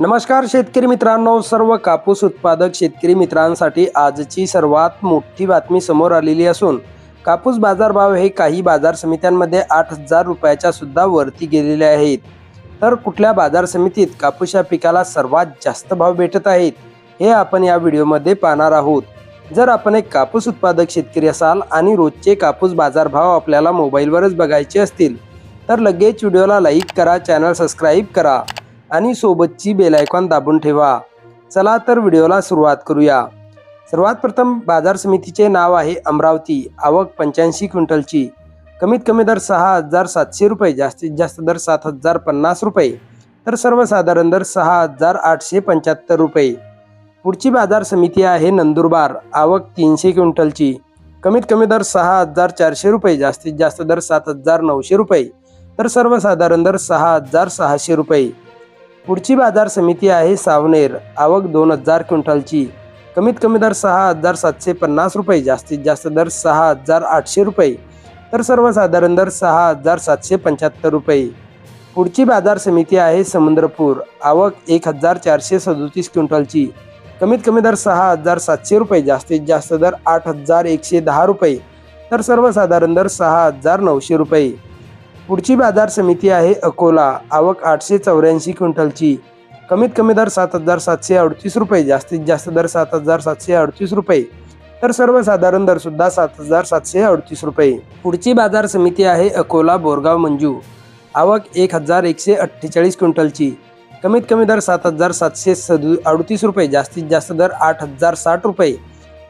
नमस्कार शेतकरी मित्रांनो. सर्व कापूस उत्पादक शेतकरी मित्रांसाठी आजची सर्वात मोठी बातमी समोर आलेली असून कापूस बाजारभाव हे काही बाजार समित्यांमध्ये आठ हजार रुपयाच्या सुद्धा वरती गेलेले आहेत. तर कुठल्या बाजार समितीत कापूस या पिकाला सर्वात जास्त भाव भेटत आहेत हे आपण या व्हिडिओमध्ये पाहणार आहोत. जर आपण एक कापूस उत्पादक शेतकरी असाल आणि रोजचे कापूस बाजारभाव आपल्याला मोबाईलवरच बघायचे असतील तर लगेच व्हिडिओला लाईक करा चॅनल सबस्क्राईब करा. आणि सोबतची बेलायकॉन दाबून ठेवा. चला तर व्हिडिओला सुरुवात करूया. सर्वात प्रथम बाजार समितीचे नाव आहे अमरावती आवक पंच्याऐंशी क्विंटलची. कमीत कमी दर सहा हजार सातशे रुपये जास्तीत जास्त दर सात हजार पन्नास रुपये तर सर्वसाधारण दर सहा हजार आठशे पंच्याहत्तर रुपये. पुढची बाजार समिती आहे नंदुरबार आवक तीनशे क्विंटलची. कमीत कमी दर सहा हजार चारशे रुपये जास्तीत जास्त दर सात हजार नऊशे रुपये तर सर्वसाधारण दर सहा हजार सहाशे रुपये. पुढची बाजार समिती आहे सावनेर. आवक दोन हजार क्विंटलची. कमीत कमी दर सहा हजार सातशे पन्नास रुपये जास्तीत जास्त दर सहा हजार आठशे रुपये तर सर्वसाधारण दर सहा हजार सातशे पंच्याहत्तर रुपये. पुढची बाजार समिती आहे समुद्रपूर. आवक एक हजार चारशे सदोतीस क्विंटलची. कमीत कमी दर सहा हजार सातशे रुपये जास्तीत जास्त दर आठ हजार एकशे दहा रुपये तर सर्वसाधारण दर सहा हजार नऊशे रुपये. पुढची बाजार समिती आहे अकोला. आवक आठशे चौऱ्याऐंशी क्विंटलची. कमीत कमी दर सात हजार सातशे अडतीस रुपये जास्तीत जास्त दर सात हजार सातशे अडतीस रुपये. तर सर्वसाधारण दर सुद्धा सात हजार सातशे अडतीस रुपये. पुढची बाजार समिती आहे अकोला बोरगाव मंजू. आवक एक हजार एकशे अठ्ठेचाळीस क्विंटलची. कमीत कमी दर सात हजार सातशे सदु अडतीस रुपये जास्तीत जास्त दर आठ हजार साठ रुपये.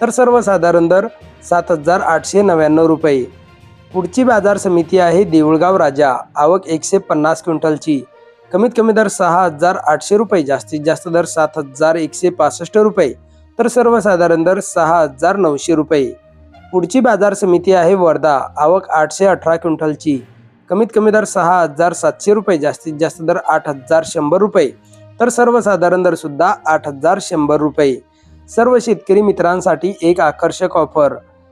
तर सर्वसाधारण दर सात हजार आठशे नव्याण्णव रुपये. पुढची बाजार समिती आहे देऊळगाव राजा. आवक एकशे पन्नास क्विंटलची. कमीत कमी दर सहा हजार आठशे रुपये जास्तीत जास्त दर सात हजार एकशे पासष्ट रुपये तर सर्वसाधारण दर सहा हजार नऊशे रुपये. पुढची बाजार समिती आहे वर्धा. आवक आठशे अठरा क्विंटलची. कमीत कमी दर सहा हजार सातशे रुपये जास्तीत जास्त दर आठ हजार शंभर रुपये तर सर्वसाधारण दर सुद्धा आठ हजार शंभर रुपये. सर्व शेतकरी मित्रांसाठी एक आकर्षक ऑफर.